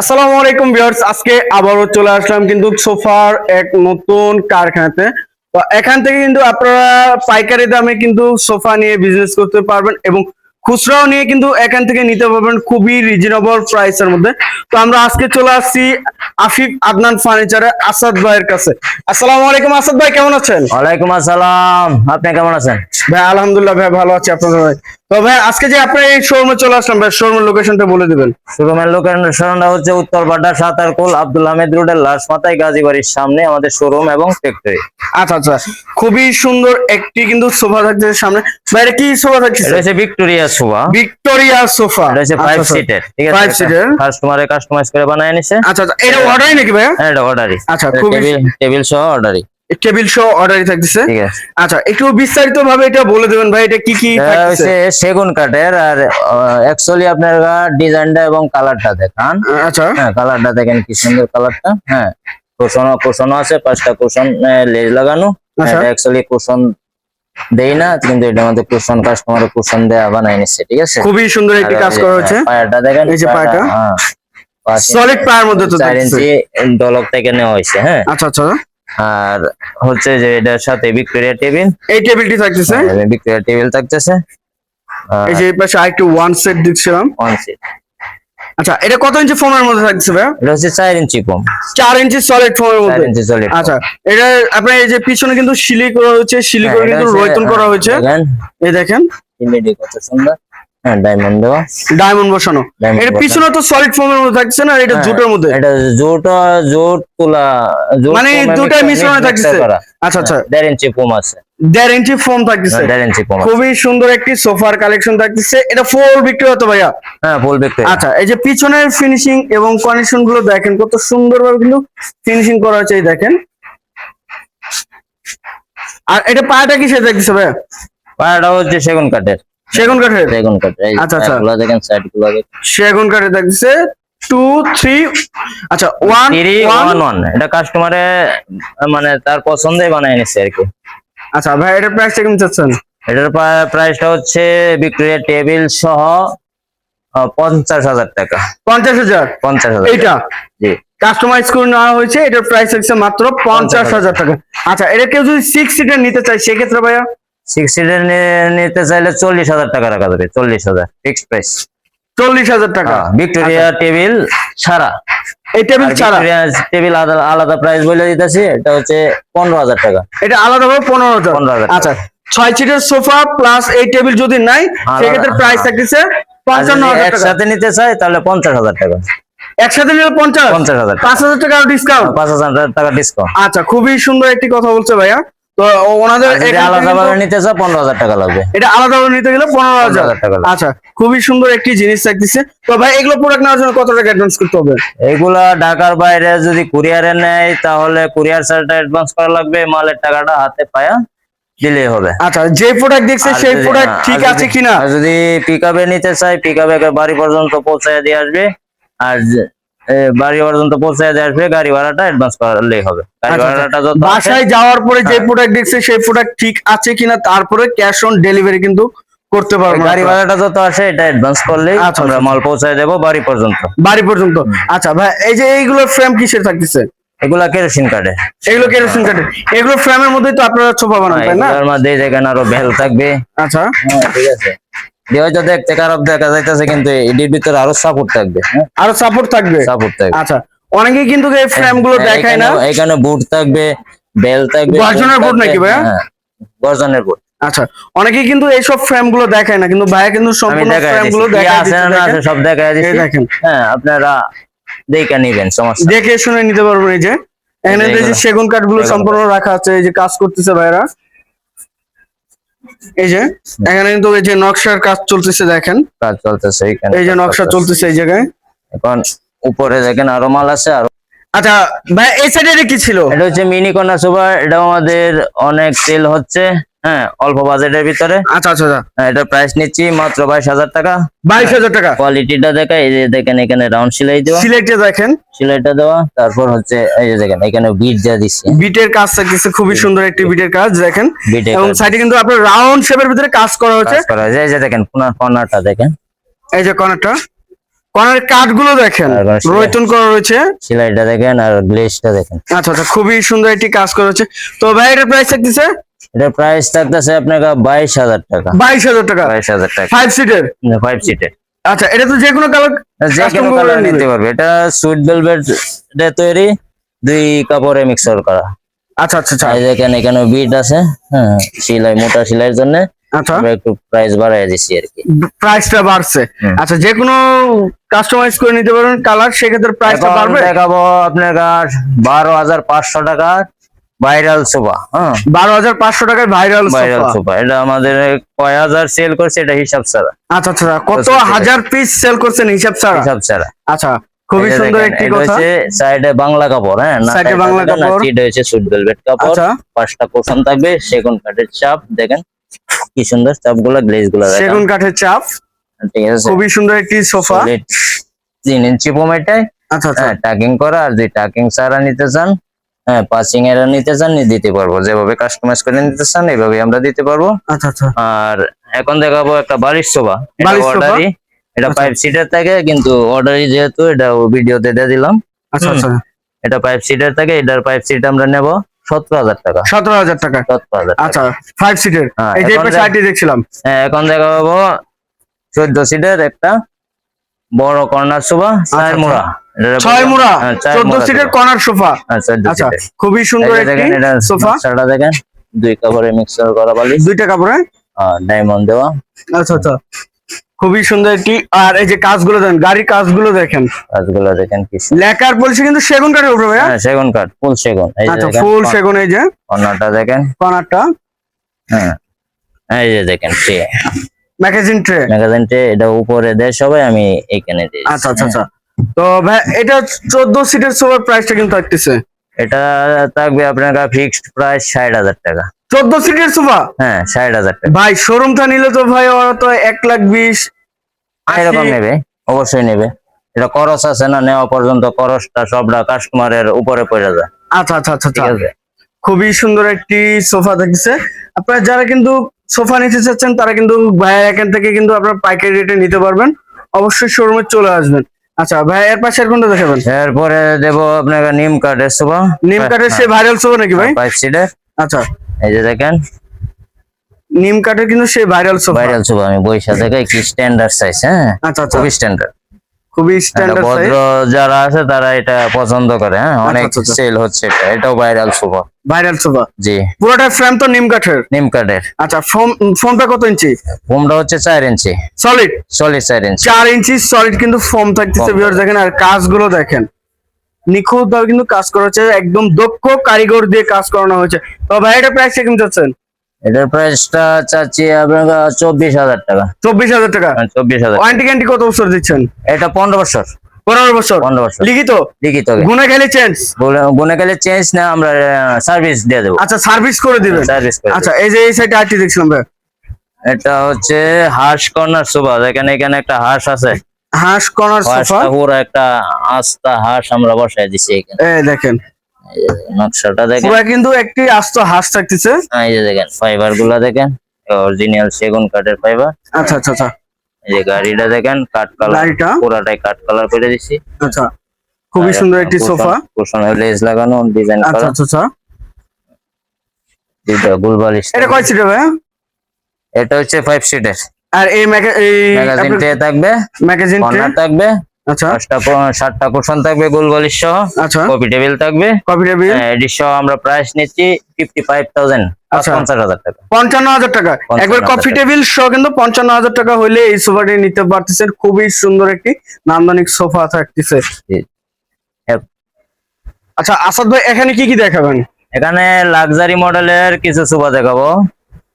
আসসালামু আলাইকুম ভিউয়ার্স আজকে আবারও চলে আসলাম কিন্তু সোফার এক নতুন কারখানাতে। তো এখান থেকে কিন্তু আপনারা পাইকারি দামে কিন্তু সোফা নিয়ে বিজনেস করতে পারবেন এবং খুচরাও নিয়ে কিন্তু এখান থেকে নিতে পারবেন খুবই রিজনেবল প্রাইসের মধ্যে। তো আমরা আজকে চলে আসছি আফিফ আদনান ফার্নিচারে আসাদ ভাইয়ের কাছে। আসসালামু আলাইকুম আসাদ ভাই কেমন আছেন? ওয়ালাইকুম আসসালাম। আপনি কেমন আছেন? ভাই আলহামদুলিল্লাহ ভাই ভালো আছি আপনাদের ভাই। তো ভাই আজকে যে আপনি এই শোরুমে চলে আসলাম ভাই শোরুমের লোকেশনটা বলে দিবেন। শোরুমের লোকেশনটা হচ্ছে সাতারকুল আব্দুল রোডের লাশ মাথায় গাজীবাড়ির সামনে আমাদের শোরুম এবং ফ্যাক্টরি আচ্ছা আচ্ছা খুবই সুন্দর একটি কিন্তু সোফা থাকছে সামনে। বাইরে কি সোফা থাকছে এটা হচ্ছে ভিক্টোরিয়া সোফা। Victoria sofa. এটা হচ্ছে ফাইভ সিটের ঠিক আছে? ফাইভ সিটের কাস্টমারে কাস্টমাইজ করে বানায় নিছে। আচ্ছা আচ্ছা এটা অর্ডারই নাকি ভাইয়া? হ্যাঁ এটা অর্ডারই আচ্ছা খুবই টেবিল টেবিল সহ অর্ডারই টেবিল শো অর্ডারই থাকতেছে। আচ্ছা একটু বিস্তারিত ভাবে এটা বলে দেবেন ভাই এটা কি কি এটা থাকতেছে? সেগুন কাঠের আর অ্যাকচুয়ালি আপনার ডিজাইনটা এবং কালারটা দেখান। আচ্ছা। হ্যাঁ কালারটা দেখেন কি সুন্দর কালারটা। হ্যাঁ কুশন কুশন আছে পাঁচটা কুশন লেজ লাগানো। আচ্ছা। অ্যাকচুয়ালি কুশন দেই না কিন্তু এটার মধ্যে কুশন কাস্টমার কুশন দেয়া বানাই নিচ্ছে ঠিক আছে? খুবই সুন্দর একটি কাজ করা হয়েছে। হ্যাঁ, পায়াটা দেখেন এই যে পায়াটা। হ্যাঁ। সলিড পায়ের মধ্যে তো চার থাকতেছে। ইঞ্চি ডলক থেকে নেওয়া হয়েছে হ্যাঁ। আচ্ছা আচ্ছা। আর হচ্ছে যে এটার সাথে ভিক্টোরিয়া টেবিল। এই টেবিলটি থাকতেছে? ভিক্টোরিয়া টেবিল থাকতেছে। এই যে পাশে আরেকটু ওয়ান সেট দিচ্ছিলাম। ওয়ান সেট আচ্ছা এটা কত ইঞ্চি ফোমের মধ্যে থাকছে ভাইয়া? এটা হচ্ছে চার ইঞ্চি কম চার ইঞ্চি সলিড ফোমের মধ্যে? ইঞ্চি সলিড আচ্ছা এটা আপনার এই যে পিছনে কিন্তু শিলি করা হয়েছে শিলি হ্যাঁ, করে কিন্তু রয়তন করা হয়েছে। দেখেন। এই দেখেন। ইমিডি কত সুন্দর। হ্যাঁ ডায়মন্ড দেওয়া। ডায়মন্ড বসানো। এটা পিছনে তো সলিড ফোমের মধ্যে থাকছে না? এটা হ্যাঁ, জুটের মধ্যে? এটা জোট জোট তুলা মানে মিশ্রণে থাকছে। আচ্ছা আচ্ছা। দেড় ইঞ্চি ফোম আছে। দেড় ইঞ্চি ফোম থাকতেছে? দেড় ইঞ্চি ফোম খুবই সুন্দর একটি সোফার কালেকশন থাকতেছে। এটা ফুল বিক্রি হতো ভাইয়া? হ্যাঁ ফুল বিক্রি। আচ্ছা এই যে পিছনের ফিনিশিং এবং কন্ডিশনগুলো দেখেন কত সুন্দর ভাবে কিন্তু ফিনিশিং করা হয়েছে এই দেখেন। আর এটা পায়াটা কিসে দেখতেছে ভাইয়া? পায়াটা হচ্ছে সেগুন কাঠের। সেগুন কাঠের সেগুন কাঠের আচ্ছা, আচ্ছা। গুলো দেখেন সাইডগুলো সেগুন কাঠের দেখতেছে টু থ্রি আচ্ছা ওয়ান থ্রি ওয়ান ওয়ান এটা কাস্টমারে মানে তার পছন্দে বানায় নিচ্ছে আর কি। আচ্ছা ভাই এটার প্রাইসটা কেমন চাচ্ছেন? এটার প্রাইসটা হচ্ছে ভিক্টোরিয়া টেবিল সহ পঞ্চাশ হাজার টাকা। পঞ্চাশ হাজার? পঞ্চাশ হাজার এইটা? জি। কাস্টমাইজ করে নেওয়া হয়েছে এটার প্রাইস হচ্ছে মাত্র পঞ্চাশ হাজার। টাকা। আচ্ছা এটা কেউ যদি সিক্স সিটার নিতে চায় সেক্ষেত্রে ভাইয়া? সিক্স সিটের নিতে চাইলে চল্লিশ হাজার টাকা রাখা যাবে চল্লিশ হাজার ফিক্সড প্রাইস চল্লিশ হাজার টাকা। ভিক্টোরিয়া টেবিল ছাড়া এই টেবিল ছাড়া? টেবিল আলাদা প্রাইস বলে দিতেছি এটা হচ্ছে পনেরো হাজার টাকা। এটা আলাদা ভাবে পনেরো হাজার। 15,000 টাকা। আচ্ছা ছয় সিটের সোফা প্লাস এই টেবিল যদি নাই সেক্ষেত্রে প্রাইস থাকতেছে আর পঞ্চান্ন হাজার একসাথে নিতে চাই তাহলে পঞ্চাশ হাজার টাকা। একসাথে নিলে পঞ্চাশ? পঞ্চাশ হাজার পাঁচ হাজার টাকা ডিসকাউন্ট পাঁচ হাজার টাকা ডিসকাউন্ট আচ্ছা খুবই সুন্দর একটি কথা বলছে ভাইয়া। তো ওনাদের নিতে চাও পনেরো হাজার টাকা লাগবে। এটা আলাদা ভাবে নিতে গেলে পনেরো হাজার। 15,000 টাকা আচ্ছা খুবই সুন্দর একটি জিনিস থাকতেছে। তো ভাই এগুলো প্রোডাক্ট নেওয়ার জন্য কত টাকা অ্যাডভান্স করতে হবে? এইগুলা ঢাকার বাইরে যদি কুরিয়ারে নেয় তাহলে কুরিয়ার চার্জটা অ্যাডভান্স করা লাগবে মালের টাকাটা হাতে পায়া হবে। আচ্ছা যে প্রোডাক্ট দেখছে সেই প্রোডাক্ট ঠিক আছে কিনা? যদি পিক নিতে চাই বাড়ি পর্যন্ত পৌঁছায় দিয়ে আসবে। আর বাড়ি পর্যন্ত পৌঁছায় দিয়ে আসবে গাড়ি ভাড়াটা অ্যাডভান্স করলেই হবে। গাড়ি আচ্ছা, ভাড়াটা যত বাসায় যাওয়ার পরে যে হ্যাঁ। প্রোডাক্ট দেখছে সেই প্রোডাক্ট ঠিক আছে কিনা তারপরে ক্যাশ অন ডেলিভারি কিন্তু করতে পারব গাড়ি ভাড়াটা যত আসে এটা অ্যাডভান্স করলেই আচ্ছা, আমরা আচ্ছা। মাল পৌঁছায় দেবো বাড়ি পর্যন্ত। বাড়ি পর্যন্ত। আচ্ছা ভাই এই যে এইগুলো ফ্রেম কিসের থাকতেছে? এগুলা কেরোসিন কার্ডে এগুলো কেরোসিন কার্ডে এগুলো ফ্রেমের মধ্যেই তো আপনারা সোফা বানান তাই না? এগুলোর মধ্যে দেখেন আরও বেল থাকবে। আচ্ছা। হ্যাঁ ঠিক আছে। হয়তো দেখতে খারাপ দেখা যাইতেছে কিন্তু এটির ভিতরে আরও সাপোর্ট থাকবে হ্যাঁ? আরও সাপোর্ট থাকবে? সাপোর্ট থাকবে। আচ্ছা অনেকেই কিন্তু এই ফ্রেমগুলো হ্যাঁ, দেখায় না। এখানে- বুট থাকবে বেল থাকবে গর্জনের boot নাকি ভাইয়া? হ্যাঁ, গর্জনের বুট আচ্ছা অনেকেই কিন্তু এইসব ফ্রেমগুলো দেখায় না কিন্তু ভাইয়া কিন্তু সম্পূর্ণ ফ্রেমগুলো দেখায় আছে না আছে সব এই দিচ্ছি দেখেন। হ্যাঁ আপনারা দেখে নিবেন সমস্যা। দেখে শুনে নিতে পারবেন এই যে। এখানে যে। সেগুন কাঠগুলো সম্পূর্ণ রাখা আছে এই যে কাজ করতেছে ভাইরা এই যে এখানে কিন্তু এই যে নকশার কাজ চলতেছে দেখেন। কাজ চলতেছে এখানে এই যে নকশা চলতেছে এই জায়গায়। এখন উপরে দেখেন আরও মাল আছে আর আচ্ছা ভাই এই সাইডে কি ছিল? এটা হচ্ছে মিনি কন্যা সুপার এটা আমাদের অনেক সেল হচ্ছে। হ্যাঁ অল্প বাজেটের ভিতরে। আচ্ছা আচ্ছা আচ্ছা। হ্যাঁ, প্রাইস নিচ্ছি মাত্র বাইশ হাজার টাকা। বাইশ হাজার টাকা? কোয়ালিটিটা দেখা এই যে দেখেন এখানে রাউন্ড সেলাই দেওয়া। সিলেক্টে দেখেন। সেলাইটা দেওয়া তারপর হচ্ছে এই যে দেখেন এখানে বিট যা দিচ্ছে। বিটের কাজ থাকতেছে খুবই সুন্দর একটি বিটের কাজ দেখেন। এবং সাইডে কিন্তু আপনার রাউন্ড শেপের ভিতরে কাজ করা হচ্ছে এই যে দেখেন কোনার কর্নারটা দেখেন। এই যে কর্নারটা কাঠগুলো দেখেন রয়তন করা রয়েছে। সেলাইটা দেখেন আর গ্লেজটা দেখেন। আচ্ছা আচ্ছা খুবই সুন্দর একটি কাজ করা হচ্ছে তো ভাই এটার প্রাইস থাকতেছে? এটার প্রাইস থাকতেছে আপনার বাইশ হাজার টাকা। বাইশ হাজার টাকা। বাইশ হাজার টাকা। ফাইভ সিটের ফাইভ সিটের আচ্ছা এটা তো যে কোনো কালার যে কোনো কালার নিতে পারবে। এটা সুইট ভেলভেট তৈরি দুই কাপড়ে মিক্সার করা। আচ্ছা আচ্ছা আচ্ছা। দেখেন এখানে বিট আছে হ্যাঁ সেলাই মোটা সেলাইয়ের জন্য। আচ্ছা। একটু প্রাইস বাড়াই দিচ্ছি আর কি। প্রাইসটা বাড়ছে। আচ্ছা যে কোনো কাস্টমাইজ করে নিতে পারবেন কালার সেক্ষেত্রে প্রাইসটা বাড়বে? দেখাবো আপনার বারো হাজার পাঁচশো টাকা ভাইরাল সোফা হ্যাঁ। বারো হাজার পাঁচশো টাকায় ভাইরাল ভাইরাল সোফা এটা আমাদের কয় হাজার সেল করছে এটা হিসাব ছাড়া। আচ্ছা আচ্ছা কত আচ্ছা, হাজার পিস সেল করছেন হিসাব ছাড়া? হিসাব ছাড়া। আচ্ছা খুবই সুন্দর একটি কথা। সাইডে বাংলা কাপড় হ্যাঁ? এ বাংলা কাপড়। এটা হচ্ছে সুট ভেলভেট কাপড়। আচ্ছা। পাঁচটা কোশন থাকবে সেগুন কাঠের চাপ দেখেন কি সুন্দর চাপগুলা গ্লেজগুলা সেগুন কাঠের চাপ। ঠিক আছে। খুবই সুন্দর একটি সোফা তিন ইঞ্চি আচ্ছা হ্যাঁ টাকিং করা আর যদি টাকিং ছাড়া নিতে চান হ্যাঁ পাসিং এর নিতে চান নি দিতে পারব। যেভাবে কাস্টমাইজ করে নিতে চান এইভাবে আমরা দিতে পারব। আচ্ছা আচ্ছা। আর এখন দেখাবো একটা বালিশ এটা বালিশ সোফা? অর্ডারই এটা আচ্ছা। ফাইভ সিটার থাকে কিন্তু অর্ডারই যেহেতু এটা ভিডিওতে দিয়ে দিলাম। আচ্ছা আচ্ছা। এটা ফাইভ সিটার থাকে এটার ফাইভ সিট আমরা নেব সতেরো হাজার টাকা। সতেরো হাজার টাকা। সতেরো হাজার। আচ্ছা ফাইভ সিটের হ্যাঁ, এই যে এখন দেখ- সাইডে দেখছিলাম। হ্যাঁ এখন দেখাবো। চোদ্দ সিটের একটা বড় কর্নার সোফা চার আচ্ছা। মুড়া। ছয় মুড়া হ্যাঁ, চোদ্দ সিটের সোফা। Corner sofa. হ্যাঁ, আচ্ছা খুবই সুন্দর একটি সোফা। নকশাটা দেখেন দুই কাপড়ে মিক্সার করা বালিশ। দুইটা কাপড়ে? ডায়মন্ড দেওয়া। আচ্ছা আচ্ছা। খুবই সুন্দর একটি আর এই যে কাজগুলো দেখেন গাড়ির কাজগুলো দেখেন। কাজগুলো দেখেন কি। লেখার বলছে কিন্তু সেগুন কাঠের উপরে ভাইয়া। হ্যাঁ সেগুন কাঠ ফুল সেগুন। এই যে আচ্ছা ফুল সেগুন এই যে। কর্নারটা দেখেন। কর্নারটা। হ্যাঁ এই যে দেখেন ট্রে ম্যাগাজিন ট্রে ম্যাগাজিনটে এটা উপরে দেয় সবাই আমি এখানে দিই আচ্ছা আচ্ছা আচ্ছা। তো ভাই এটা চোদ্দ সিটের সোফার প্রাইসটা কিন্তু থাকতেছে এটা থাকবে আপনার ফিক্সড প্রাইস ষাট হাজার টাকা। চোদ্দ সিটের সোফা হ্যাঁ ষাট হাজার টাকা। ভাই শোরুমটা নিলে তো ভাই ওরা তো এক লাখ বিশ এরকম নেবে অবশ্যই নেবে। এটা করস আছে না নেওয়া পর্যন্ত করসটা সবটা কাস্টমারের উপরে পড়ে যায়। আচ্ছা আচ্ছা আচ্ছা ঠিক আচ্ছা আছে। খুবই সুন্দর একটি সোফা দেখতেছে আপনারা যারা কিন্তু সোফা নিতে চাচ্ছেন তারা কিন্তু ভাইয়ের এখান থেকে কিন্তু আপনারা পাইকারি রেটে নিতে পারবেন। অবশ্যই শোরুমে চলে আসবেন। আচ্ছা ভাই এর পাশে কোনটা দেখাবেন? এরপরে দেব আপনাকে নিম কাঠের সোফা নিম কাঠের সে ভাইরাল সোফা নাকি ভাই? ফাইভ সিটের আচ্ছা। এই যে দেখেন। নিম কাঠের কিন্তু সে ভাইরাল সোফা ভাইরাল সোফা আমি বইসা দেখে কি স্ট্যান্ডার্ড সাইজ হ্যাঁ? আচ্ছা আচ্ছা। স্ট্যান্ডার্ড খুবই স্ট্যান্ডার্ড ভদ্র যারা আছে তারা এটা পছন্দ করে হ্যাঁ অনেক আচ্ছা, আচ্ছা। সেল হচ্ছে এটা এটাও ভাইরাল সোফা ভাইরাল সোফা জি। পুরোটা ফ্রেম তো নিম কাঠের নিম কাঠের আচ্ছা ফোম ফোমটা কত ইঞ্চি? ফোমটা হচ্ছে চার ইঞ্চি। সলিড সলিড চার ইঞ্চি। চার ইঞ্চি সলিড কিন্তু ফোম থাকতেছে ভিউয়ার দেখেন আর কাজগুলো দেখেন। নিখুঁত ভাবে কিন্তু কাজ করা হচ্ছে একদম দক্ষ কারিগর দিয়ে কাজ করানো হয়েছে। তো ভাই এটা প্রাইস কেমন চাচ্ছেন? এটার প্রাইসটা চাচ্ছি আপনার চব্বিশ হাজার টাকা। চব্বিশ হাজার টাকা? হ্যাঁ, চব্বিশ হাজার ওয়ারেন্টি গ্যারান্টি কত বছর দিচ্ছেন? এটা পনেরো বছর। পনেরো বছর? পনেরো বছর। লিখিত? লিখিত গুনে খেলে চেঞ্জ গুনে গেলে চেঞ্জ না আমরা সার্ভিস দিয়ে দেবো। আচ্ছা সার্ভিস করে দিবেন। সার্ভিস আচ্ছা এই যে এই সাইডে আরটি দেখছিলাম ভাই। এটা হচ্ছে হাঁস কর্নার সোফা এখানে এখানে একটা হাঁস আছে। হাঁস কর্নার সোফা পুরো একটা আস্তা হাঁস আমরা বসাই দিছি এখানে। এই দেখেন। নকশাটা দেখেন। পুরো কিন্তু একটি আস্ত হাঁস থাকতেছে। হ্যাঁ, এই যে দেখেন ফাইবারগুলা দেখেন অরিজিনাল সেগুন কাঠের ফাইবার আচ্ছা আচ্ছা আচ্ছা। এই যে গাড়িটা দেখেন কাঠ কালার পুরাটাই কাঠ কালার করে দিছি। আচ্ছা খুবই সুন্দর একটি সোফা। কুশন লেজ লাগানো ডিজাইন আচ্ছা করা। আচ্ছা আচ্ছা। দুটো গুলবালিশ এটা কয় সিটের ভাই? এটা হচ্ছে ফাইভ সিটের আর এই ম্যাগা ম্যাগাজিন ট্রে থাকবে ম্যাগাজিন থাকবে। আচ্ছা। সাতটা থাকবে সহ। আচ্ছা। কপি টেবিল থাকবে। কপি টেবিল সহ আমরা প্রাইস নিচ্ছি ফিফটি ফাইভ থাউজেন্ড আচ্ছা। পঞ্চান্ন হাজার টাকা। একবার কফি টেবিল সহ কিন্তু পঞ্চান্ন হাজার টাকা হলে এই সোফাটি নিতে পারতেছেন। খুবই সুন্দর একটি নান্দনিক সোফা থাকতেছে। আচ্ছা আসাদ ভাই এখানে কি কি দেখাবেন? এখানে লাক্সারি মডেলের কিছু সোফা দেখাবো।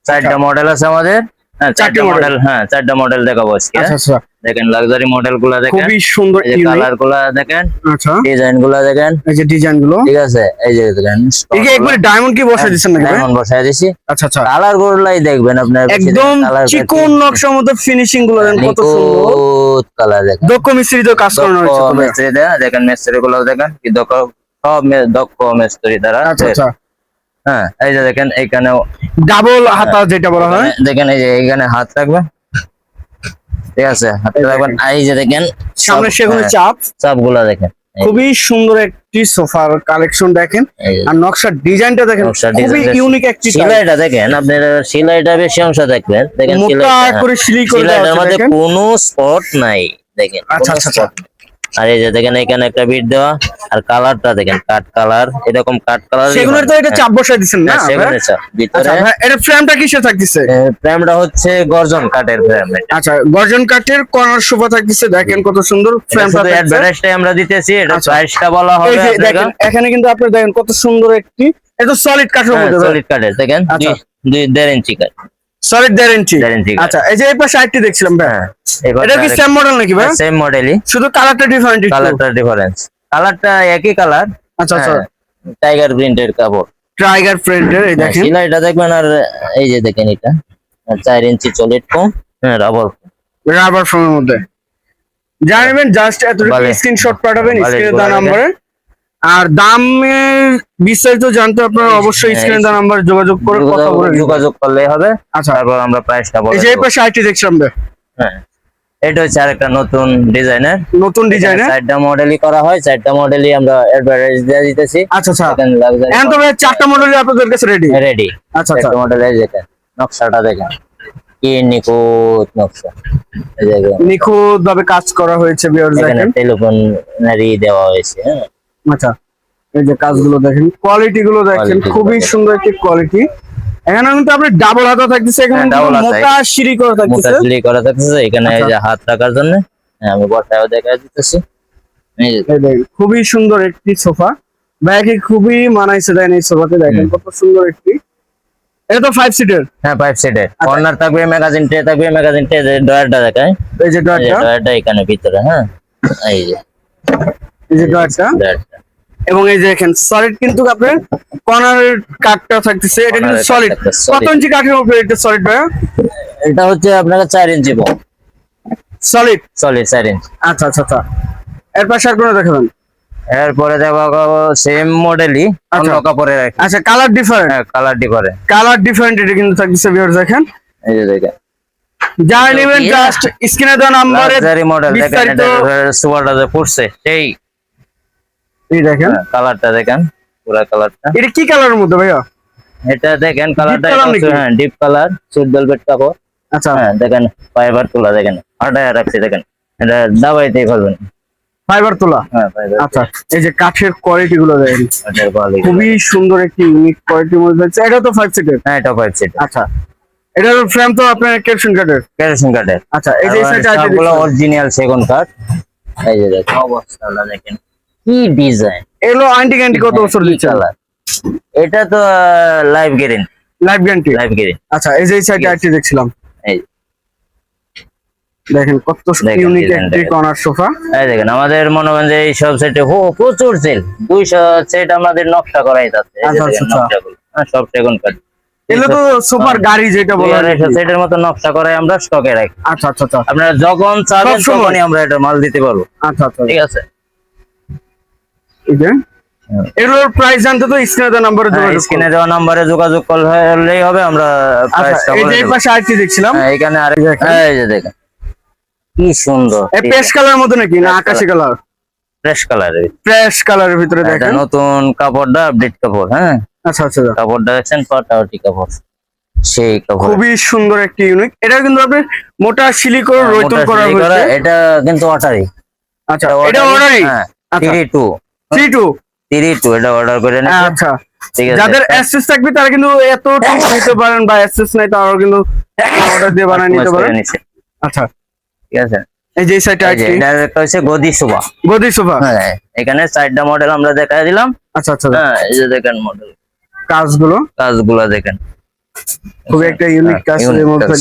চারটা মডেল আছে আমাদের। হ্যাঁ আচ্ছা। চারটা মডেল হ্যাঁ চারটা মডেল দেখাবো আজকে। আচ্ছা আচ্ছা। দেখেন লাক্সারি মডেলগুলা দেখেন। খুবই সুন্দর কালারগুলা দেখেন আচ্ছা। ডিজাইনগুলা দেখেন। এই যে ডিজাইনগুলো ঠিক আছে? এই যে দেখেন এই যে ডায়মন্ড কি নাকি ডায়মন্ড বসাই দিছি। আচ্ছা আচ্ছা। কালার গুলাই দেখবেন আপনার বেশি একদম চিকন নকশার মধ্যে ফিনিশিংগুলো কত সুন্দর। কালার দেখেন। দক্ষ মিস্ত্রিতে কাজ করানো দক্ষ হয়েছে তো মিস্ত্রি দেয়া দেখেন মিস্ত্রি গুলো দেখেন কি দক্ষ সব দক্ষ মিস্ত্রি দ্বারা আচ্ছা আচ্ছা। হ্যাঁ এই যে দেখেন এখানেও ডাবল হাতা যেটা বলা হয়। দেখেন এই যে এখানে হাত রাখবে। ঠিক আছে হাতে রাখবেন। এই যে দেখেন সামনে সেগুনের চাপ চাপ। গুলা দেখেন। খুবই সুন্দর একটি সোফার কালেকশন দেখেন। আর নকশার ডিজাইনটা দেখেন খুবই ইউনিক একটি। সিলাইটা দেখেন আপনার সিলাইটা বেশি অংশ দেখবেন। দেখেন মোটা করে সিলি করে দেওয়া আছে কোনো স্পট নাই। দেখেন আচ্ছা, আচ্ছা, নাই। আর এই যে দেখেন এখানে একটা বিট দেওয়া আর কালারটা দেখেন কাট কালার এরকম কাট কালার সেগুনের তো এটা চাপ বসাই দিচ্ছেন না ভাই? সেগুনের চাপ। ভিতরে আচ্ছা এটা ফ্রেমটা কিসে থাকতেছে? ফ্রেমটা হচ্ছে গর্জন কাঠের ফ্রেম আচ্ছা গর্জন কাঠের কর্নার সোফা থাকতেছে দেখেন কত সুন্দর ফ্রেমটা অ্যাডভার্টাইজটাই আমরা দিতেছি এটা আচ্ছা। প্রাইসটা বলা হবে দেখেন এখানে কিন্তু আপনি দেখেন কত সুন্দর একটি এটা সলিড কাঠের মধ্যে সলিড কাঠের দেখেন আচ্ছা। দুই- দুই দেড় ইঞ্চি কাঠ। সলিড দেড় আচ্ছা এই যে এই পাশে আরেকটি দেখছিলাম ভাই। হ্যাঁ এটা কি সেম মডেল নাকি ভাই? সেম মডেলই শুধু কালারটা ডিফারেন্ট কালারটা ডিফারেন্স কালারটা একই কালার আচ্ছা আচ্ছা। টাইগার প্রিন্টের কাপড়। ট্রাইগার প্রিন্টের এই হ্যাঁ, দেখেন। সিলাইটা দেখবেন আর এই যে দেখেন এটা। আর চার ইঞ্চি চলিট কম হ্যাঁ রাবার রাবার ফোমের মধ্যে। জানাবেন জাস্ট এতটুকু স্ক্রিনশট পাঠাবেন স্ক্রিনে দেওয়া। নাম্বারে আর দামের বিস্তারিত জানতে আপনারা অবশ্যই হ্যাঁ, স্ক্রিনে দেওয়া নাম্বারে যোগাযোগ করে কথা বলে যোগাযোগ করলেই হবে। আচ্ছা। তারপর আমরা প্রাইসটা বলে এই যে এই পাশে আইটি দেখছিলাম হ্যাঁ। এটা হচ্ছে আরেকটা নতুন ডিজাইনের নতুন ডিজাইনের চারটা মডেলই করা হয় চারটা মডেলই আমরা অ্যাডভার্টাইজ দিয়ে দিতেছি। আচ্ছা আচ্ছা। এখানে এখন তো ভাই চারটা মডেল আপনাদের কাছে রেডি রেডি আচ্ছা আচ্ছা। চারটা মডেল দেখেন নকশাটা দেখেন। কি নিখুঁত নকশা। নিখুঁত ভাবে কাজ করা হয়েছে এখানে দেখেন। টেলিফোন নারী দেওয়া হয়েছে হ্যাঁ। আচ্ছা এই যে কাজগুলো দেখেন কোয়ালিটি গুলো দেখেন খুবই সুন্দর একটি কোয়ালিটি এখানে কিন্তু আপনি ডাবল হাতা থাকতেছে এখানে হ্যাঁ। মোটা সিঁড়ি করে মোটা থাকতেছে। সিলি করা থাকতেছে এখানে এই যে হাত রাখার জন্য হ্যাঁ, আমি বসায়ও দেখা দিতেছি। খুবই সুন্দর একটি সোফা। ব্যাগে খুবই মানাইছে দেন এই সোফাতে দেখেন কত সুন্দর একটি। এটা তো ফাইভ সিটের হ্যাঁ সেটের আচ্ছা। কর্নার থাকবে ম্যাগাজিন ট্রে থাকবে ম্যাগাজিন ট্রে ডয়ারটা দেখায় এই যে এই ডয়ারটা ডয়ারটা এখানে ভিতরে হ্যাঁ এই যে। এই যে ডয়ারটা ডয়ারটা এবং এই যে দেখেন সলিড কিন্তু আপনার কর্নারের কাঠটা থাকতেছে এটা কিন্তু সলিড কত ইঞ্চি কাঠের উপরে এটা সলিড ভাইয়া? এটা হচ্ছে আপনার চার ইঞ্চি সলিড সলিড চার ইঞ্চি আচ্ছা আচ্ছা আচ্ছা। এর পাশে আর কোনো দেখাবেন? এরপরে দেখো সেম মডেলই অন্য আচ্ছা। কাপড়ের আচ্ছা কালার ডিফারেন্ট হ্যাঁ কালার ডিফারেন্ট কালার ডিফারেন্ট এটা কিন্তু থাকতেছে ভিউয়ার্স দেখেন। এই যে দেখেন। যারা নেবেন জাস্ট স্ক্রিনে দেওয়া নাম্বারে বিস্তারিত এটা সুপারটা যে পড়ছে সেই এই দেখেন। কালারটা দেখেন পুরা কালারটা। এটা কি কালারের মধ্যে ভাইয়া? এটা দেখেন কালারটা হ্যাঁ ডিপ কালার সুট ভেলভেট কাপড়। আচ্ছা। হ্যাঁ দেখেন ফাইবার তোলা দেখেন আটায় রাখছি দেখেন। এটা দাবাইতেই পারবেন। ফাইবার তোলা? হ্যাঁ আচ্ছা এই যে কাঠের কোয়ালিটি গুলো দেখেন। খুবই সুন্দর একটি ইউনিক কোয়ালিটির মধ্যে থাকছে এটা তো ফাইভ সিটের হ্যাঁ এটা ফাইভ সিট আচ্ছা এটার ফ্রেম তো আপনার ক্যাপশন কাঠের কেরোসিন কাঠের আচ্ছা এই যে সাইডে সবগুলো অরিজিনাল সেগুন কাঠ এই যে দেখেন অবস্থাটা দেখেন। কি ডিজাইন এগুলো আন্টি গ্যান্টি কত বছর দিচ্ছে? এটা তো life guarantee life guarantee life guarantee আচ্ছা এই যে এই সাইডে আরেকটি দেখছিলাম। এই। দেখেন কত ইউনিক একটি কর্নার সোফা এই দেখেন আমাদের মনে করেন যে এই সব সেটে হো প্রচুর সেল দুইশো সেট আমাদের নকশা করাই যাচ্ছে। এই আচ্ছা, আচ্ছা। হ্যাঁ সব সেগুন কাঠ। এগুলো তো সুপার গাড়ি যেটা বলা হয়। সেটের মতো নকশা করাই আমরা স্টকে রাখি। আচ্ছা আচ্ছা আচ্ছা। আপনারা যখন চাবেন। তখনই আমরা এটা মাল দিতে পারব। আচ্ছা আচ্ছা। ঠিক আছে? হ্যাঁ। এগুলোর প্রাইস জানতে তো স্ক্রিনে দেওয়া নাম্বারে যোগাযোগ স্ক্রিনে দেওয়া নাম্বারে যোগাযোগ করলেই হবে আমরা আচ্ছা প্রাইসটা বলে যে এই পাশে আরেকটি দেখছিলাম। হ্যাঁ, এখানে আর এই যে দেখেন। কি সুন্দর। এই পেস্ট কালার মধ্যে নাকি? না আকাশি কালার ফ্রেশ কালারের ফ্রেশ কালারের ভিতরে দেখেন। নতুন কাপড়টা আপডেট কাপড় হ্যাঁ। আচ্ছা আচ্ছা আচ্ছা। কাপড়টা দেখছেন পাটাওটি কাপড়। সেই কাপড়। খুবই সুন্দর একটি ইউনিক এটা কিন্তু আপনি মোটা সিলিকন রৈতন করা হয়েছে। এটা কিন্তু অটারি আচ্ছা এটা অর্ডারই আচ্ছা। Three two three two three two এটা অর্ডার করে নিচ্ছি আচ্ছা। ঠিক আছে। যাদের অ্যাক্সেস থাকবে তারা কিন্তু এত নিতে পারেন বা অ্যাক্সেস নাই তারাও কিন্তু অর্ডার দিয়ে বানিয়ে নিতে পারেন। আচ্ছা। ঠিক আছে। এই যে সাইডটা আছে এটা একটা হচ্ছে গদি সোফা গদি সোফা হ্যাঁ এখানে চারটা মডেল আমরা দেখাই দিলাম। আচ্ছা আচ্ছা। হ্যাঁ এই যে দেখেন মডেল কাজগুলো। কাজগুলো দেখেন। খুবই একটা ইউনিক হ্যাঁ, কাজ এর মধ্যে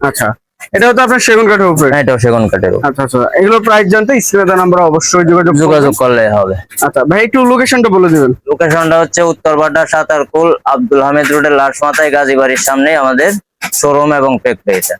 আচ্ছা। এটাও তো আপনার সেগুন কাঠের উপরে? হ্যাঁ, এটাও সেগুন কাঠের উপরে। আচ্ছা আচ্ছা। এগুলো প্রাইস জানতে স্ক্রিনে নাম্বার অবশ্যই যোগাযোগ যোগাযোগ করলে হবে। আচ্ছা ভাই একটু লোকেশনটা বলে দিবেন। লোকেশনটা হচ্ছে উত্তরবাড্ডা সাতারকুল আব্দুল হামিদ রোডের লাশ মাথায় গাজীবাড়ির সামনে আমাদের শোরুম এবং পেক এটা